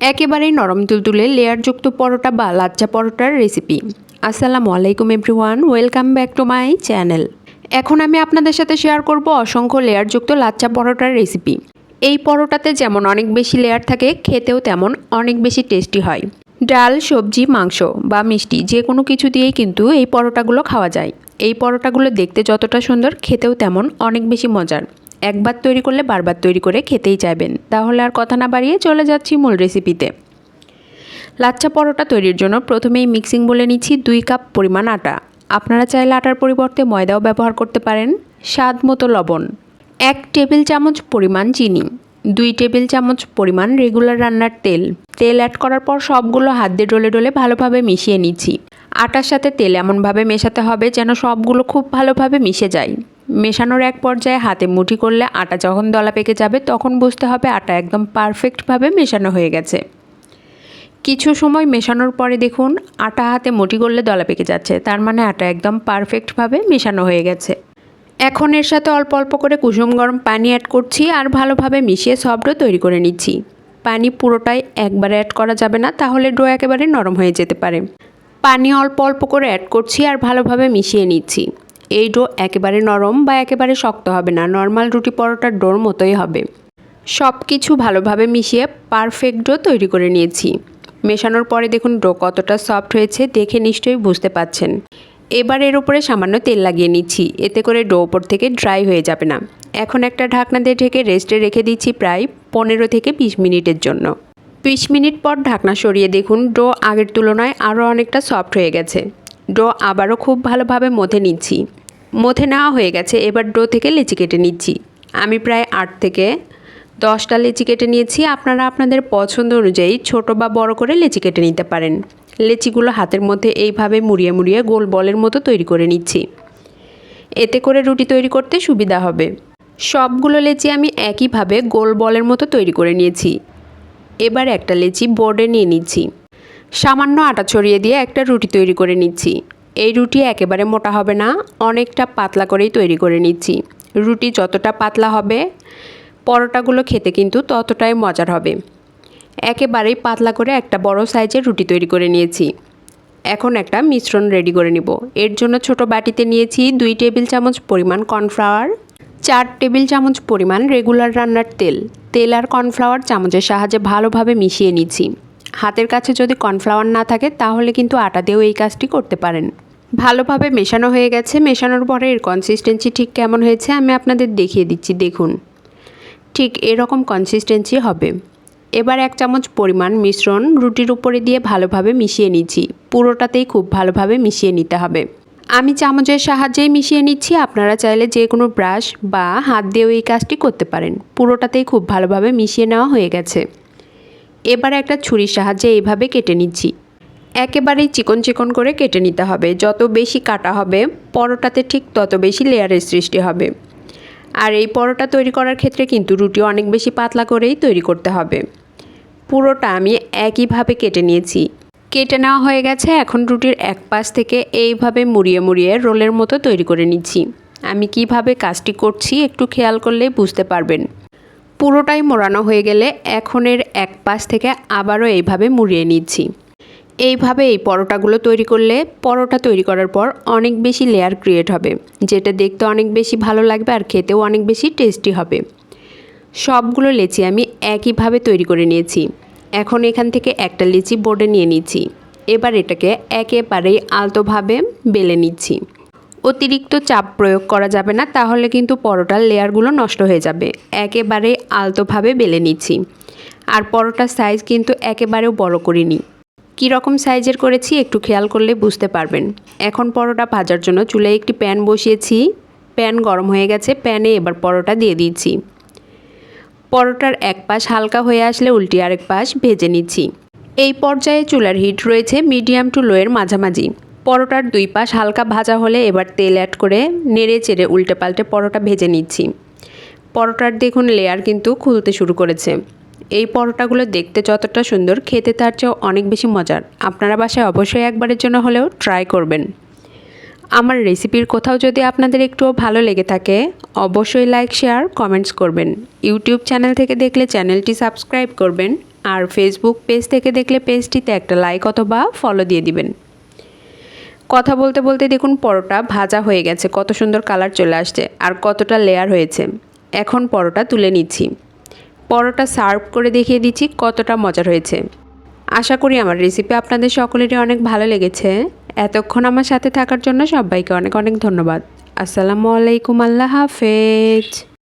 একেবারেই নরম তুলতুলে লেয়ারযুক্ত পরোটা বা লাচ্চা পরোটার রেসিপি আসসালামু আলাইকুম everyone welcome back to my channel এখন আমি আপনাদের সাথে শেয়ার করব অসংখ্য লেয়ারযুক্ত লাচ্চা পরোটার রেসিপি এই পরোটাতে যেমন অনেক বেশি লেয়ার থাকে, খেতেও তেমন অনেক বেশি টেস্টি হয়। ডাল, সবজি, মাংস বা মিষ্টি যে কোনো কিছু দিয়েই কিন্তু এই পরোটাগুলো খাওয়া যায়। এই পরোটাগুলো দেখতে যতটা সুন্দর, খেতেও তেমন অনেক বেশি মজার। একবার তৈরি করলে বারবার তৈরি করে খেতেই চাইবেন। তাহলে আর কথা না বাড়িয়ে চলে যাচ্ছি মূল রেসিপিতে লাচ্ছা পরোটা তৈরির জন্য প্রথমেই মিক্সিং বলে নিচ্ছি দুই কাপ পরিমাণ আটা। আপনারা চাইলে আটার পরিবর্তে ময়দাও ব্যবহার করতে পারেন। স্বাদ মতো লবণ। এক টেবিল চামচ পরিমাণ চিনি। দুই টেবিল চামচ পরিমাণ রেগুলার রান্নার তেল। তেল অ্যাড করার পর সবগুলো হাত দিয়ে ডলে ডলে ভালোভাবে মিশিয়ে নিচ্ছি। আটার সাথে তেল এমনভাবে মেশাতে হবে যেন সবগুলো খুব ভালোভাবে মিশে যায়। মেশানোর এক পর্যায়ে হাতে মুঠি করলে আটা যখন দলা পেকে যাবে, তখন বুঝতে হবে আটা একদম পারফেক্টভাবে মেশানো হয়ে গেছে। কিছু সময় মেশানোর পরে দেখুন, আটা হাতে মুঠি করলে দলা পেকে যাচ্ছে, তার মানে আটা একদম পারফেক্টভাবে মেশানো হয়ে গেছে। এখন এর সাথে অল্প অল্প করে কুসুম গরম পানি অ্যাড করছি আর ভালোভাবে মিশিয়ে সফট ডো তৈরি করে নিচ্ছি। পানি পুরোটাই একবারে অ্যাড করা যাবে না, তাহলে ডো একেবারে নরম হয়ে যেতে পারে। পানি অল্প অল্প করে অ্যাড করছি আর ভালোভাবে মিশিয়ে নিচ্ছি। এই ডো একেবারে নরম বা একেবারে শক্ত হবে না। নর্মাল রুটি পরোটার ডোর মতোই হবে। সব কিছু ভালোভাবে মিশিয়ে পারফেক্ট ডো তৈরি করে নিয়েছি। মেশানোর পরে দেখুন ডো কতটা সফট হয়েছে, দেখে নিশ্চয়ই বুঝতে পাচ্ছেন। এবার এর উপরে সামান্য তেল লাগিয়ে নিচ্ছি, এতে করে ডো ওপর থেকে ড্রাই হয়ে যাবে না। এখন একটা ঢাকনা দিয়ে ঢেকে রেস্টে রেখে দিচ্ছি প্রায় পনেরো থেকে বিশ মিনিটের জন্য। বিশ মিনিট পর ঢাকনা সরিয়ে দেখুন ডো আগের তুলনায় আরও অনেকটা সফট হয়ে গেছে। ডো আবারও খুব ভালোভাবে মথে নিচ্ছি। মথে নেওয়া হয়ে গেছে। এবার ডো থেকে লেচি কেটে নিচ্ছি। আমি প্রায় আট থেকে দশটা লেচি কেটে নিয়েছি। আপনারা আপনাদের পছন্দ অনুযায়ী ছোট বা বড় করে লেচি কেটে নিতে পারেন। লেচিগুলো হাতের মধ্যে এইভাবে মুড়িয়ে মুড়িয়ে গোল বলের মতো তৈরি করে নিচ্ছি। এতে করে রুটি তৈরি করতে সুবিধা হবে। সবগুলো লেচি আমি একইভাবে গোল বলের মতো তৈরি করে নিয়েছি। এবার একটা লেচি বোর্ডে নিয়ে নিচ্ছি। সামান্য আটা ছড়িয়ে দিয়ে একটা রুটি তৈরি করে নিচ্ছি। এই রুটি একেবারে মোটা হবে না, অনেকটা পাতলা করেই তৈরি করে নিচ্ছি। রুটি যতটা পাতলা হবে, পরোটাগুলো খেতে কিন্তু ততটাই মজার হবে। একেবারেই পাতলা করে একটা বড় সাইজের রুটি তৈরি করে নিয়েছি। এখন একটা মিশ্রণ রেডি করে নিব। এর জন্য ছোট বাটিতে নিয়েছি দুই টেবিল চামচ পরিমাণ কর্নফ্লাওয়ার, চার টেবিল চামচ পরিমাণ রেগুলার রান্নার তেল। তেল আর কর্নফ্লাওয়ার চামচের সাহায্যে ভালোভাবে মিশিয়ে নিচ্ছি। হাতের কাছে যদি কর্নফ্লাওয়ার না থাকে, তাহলে কিন্তু আটা দিয়েও এই কাজটি করতে পারেন। ভালোভাবে মেশানো হয়ে গেছে। মেশানোর পরে এর কনসিস্টেন্সি ঠিক কেমন হয়েছে আমি আপনাদের দেখিয়ে দিচ্ছি, দেখুন। ঠিক এরকম কনসিস্টেন্সি হবে। এবার এক চামচ পরিমাণ মিশ্রণ রুটির উপরে দিয়ে ভালোভাবে মিশিয়ে নিচ্ছি। পুরোটাতেই খুব ভালোভাবে মিশিয়ে নিতে হবে। আমি চামচের সাহায্যেই মিশিয়ে নিচ্ছি। আপনারা চাইলে যে কোনো ব্রাশ বা হাত দিয়েও এই কাজটি করতে পারেন। পুরোটাতেই খুব ভালোভাবে মিশিয়ে নেওয়া হয়ে গেছে। এবার একটা ছুরির সাহায্যে এইভাবে কেটে নিচ্ছি। একেবারেই চিকন চিকন করে কেটে নিতে হবে। যত বেশি কাটা হবে, পরোটাতে ঠিক তত বেশি লেয়ারের সৃষ্টি হবে। আর এই পরোটা তৈরি করার ক্ষেত্রে কিন্তু রুটি অনেক বেশি পাতলা করেই তৈরি করতে হবে। পুরোটা আমি একইভাবে কেটে নিয়েছি। কেটে নেওয়া হয়ে গেছে, এখন রুটির এক পাশ থেকে এইভাবে মুড়িয়ে মুড়িয়ে রোলের মতো তৈরি করে নিচ্ছি। আমি কীভাবে কাজটি করছি একটু খেয়াল করলেই বুঝতে পারবেন। পুরোটাই মোড়ানো হয়ে গেলে এখনের এক পাশ থেকে আবারও এইভাবে মুড়িয়ে নিচ্ছি। এইভাবে এই পরোটাগুলো তৈরি করলে পরোটা তৈরি করার পর অনেক বেশি লেয়ার ক্রিয়েট হবে, যেটা দেখতে অনেক বেশি ভালো লাগবে আর খেতেও অনেক বেশি টেস্টি হবে। সবগুলো লেচি আমি একইভাবে তৈরি করে নিয়েছি। এখন এখান থেকে একটা লিচি বোর্ডে নিয়ে নিচ্ছি। এবার এটাকে একেবারেই আলতোভাবে বেলে নিচ্ছি। অতিরিক্ত চাপ প্রয়োগ করা যাবে না, তাহলে কিন্তু পরোটার লেয়ারগুলো নষ্ট হয়ে যাবে। একেবারে আলতোভাবে বেলে নিচ্ছি। আর পরোটার সাইজ কিন্তু একেবারেও বড় করিনি। কী রকম সাইজের করেছি একটু খেয়াল করলে বুঝতে পারবেন। এখন পরোটা ভাজার জন্য চুলায় একটি প্যান বসিয়েছি। প্যান গরম হয়ে গেছে, প্যানে এবার পরোটা দিয়ে দিচ্ছি। পরোটার এক পাশ হালকা হয়ে আসলে উল্টি আরেক পাশ ভেজে নিচ্ছি। এই পর্যায়ে চুলার হিট রয়েছে মিডিয়াম টু লোয়ের মাঝামাঝি। পরোটার দুই পাশ হালকা ভাজা হলে এবার তেল অ্যাড করে নেড়ে চেড়ে উল্টে পাল্টে পরোটা ভেজে নিচ্ছি। পরোটার দেখুন লেয়ার কিন্তু খুলতে শুরু করেছে। এই পরোটাগুলো দেখতে যতটা সুন্দর, খেতে তার চেয়েও অনেক বেশি মজার। আপনারা বাসায় অবশ্যই একবারের জন্য হলেও ট্রাই করবেন। আমার রেসিপির কোথাও যদি আপনাদের একটুও ভালো লেগে থাকে, অবশ্যই লাইক শেয়ার কমেন্টস করবেন। ইউটিউব চ্যানেল থেকে দেখলে চ্যানেলটি সাবস্ক্রাইব করবেন আর ফেসবুক পেজ থেকে দেখলে পেজটিতে একটা লাইক অথবা ফলো দিয়ে দিবেন। কথা বলতে বলতে দেখুন পরোটা ভাজা হয়ে গেছে, কত সুন্দর কালার চলে আসছে আর কতটা লেয়ার হয়েছে। এখন পরোটা তুলে নিচ্ছি। পরোটা সার্ভ করে দেখিয়ে দিচ্ছি কতটা মজার হয়েছে। আশা করি আমার রেসিপি আপনাদের সকলেরই অনেক ভালো লেগেছে। এতক্ষণ আমার সাথে থাকার জন্য সবাইকে অনেক অনেক ধন্যবাদ। আসসালামু আলাইকুম, আল্লাহ হাফেজ।